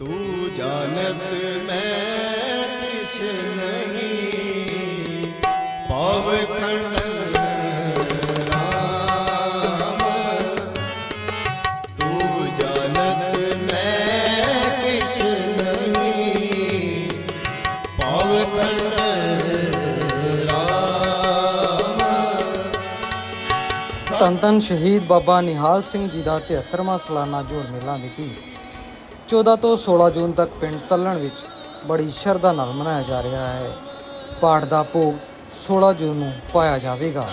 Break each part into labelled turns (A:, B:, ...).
A: ਤੂੰ ਜਾਣਤ ਮੈਂ ਕਿਛ ਨਹੀਂ। ਪਵ
B: ਖੰਡਨ ਤਨ ਸ਼ਹੀਦ ਬਾਬਾ ਨਿਹਾਲ ਸਿੰਘ ਜੀ ਦਾ 73ਵਾਂ ਸਾਲਾਨਾ ਜੋੜ ਮੇਲਾ ਮਿਤੀ 14 ਤੋਂ 16 ਜੂਨ ਤੱਕ ਪਿੰਡ ਤੱਲਣ ਵਿੱਚ ਬੜੀ ਸ਼ਰਧਾ ਨਾਲ ਮਨਾਇਆ ਜਾ ਰਿਹਾ ਹੈ। ਪਾਠ ਦਾ ਭੋਗ 16 ਜੂਨ ਨੂੰ ਪਾਇਆ ਜਾਵੇਗਾ।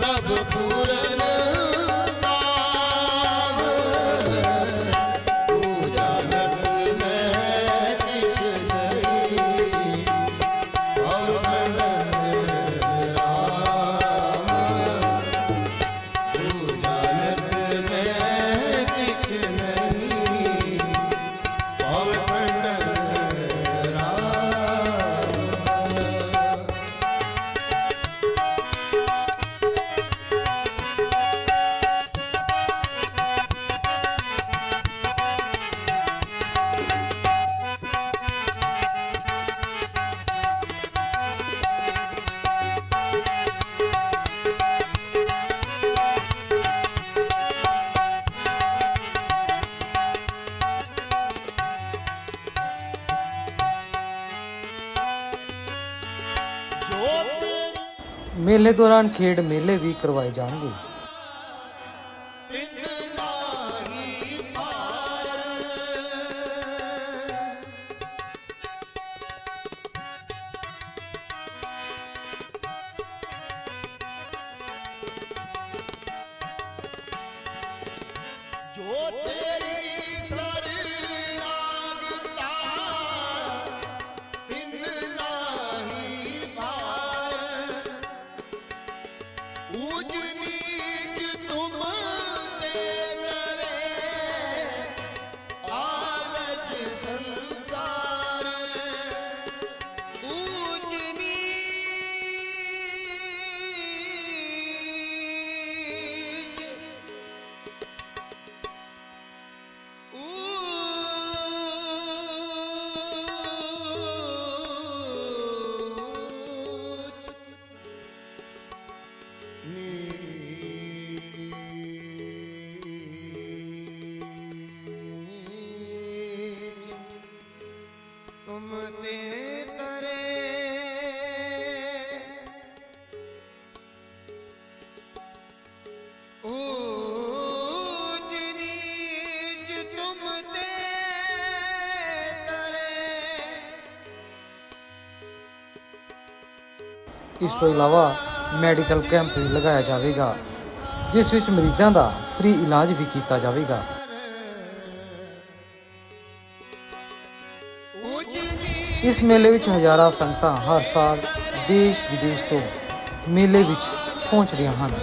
A: Tá मेले
B: दौरान खेड मेले भी करवाए जाएँगे। जोते
A: ਇਸ ਤੋਂ ਇਲਾਵਾ ਮੈਡੀਕਲ ਕੈਂਪ ਵੀ ਲਗਾਇਆ ਜਾਵੇਗਾ, ਜਿਸ ਵਿੱਚ ਮਰੀਜ਼ਾਂ ਦਾ ਫ੍ਰੀ ਇਲਾਜ ਵੀ ਕੀਤਾ ਜਾਵੇਗਾ। ਇਸ ਮੇਲੇ ਵਿੱਚ ਹਜ਼ਾਰਾਂ ਸੰਗਤਾਂ ਹਰ ਸਾਲ ਦੇਸ਼ ਵਿਦੇਸ਼ ਤੋਂ ਮੇਲੇ ਵਿੱਚ ਪਹੁੰਚਦੀਆਂ ਹਨ।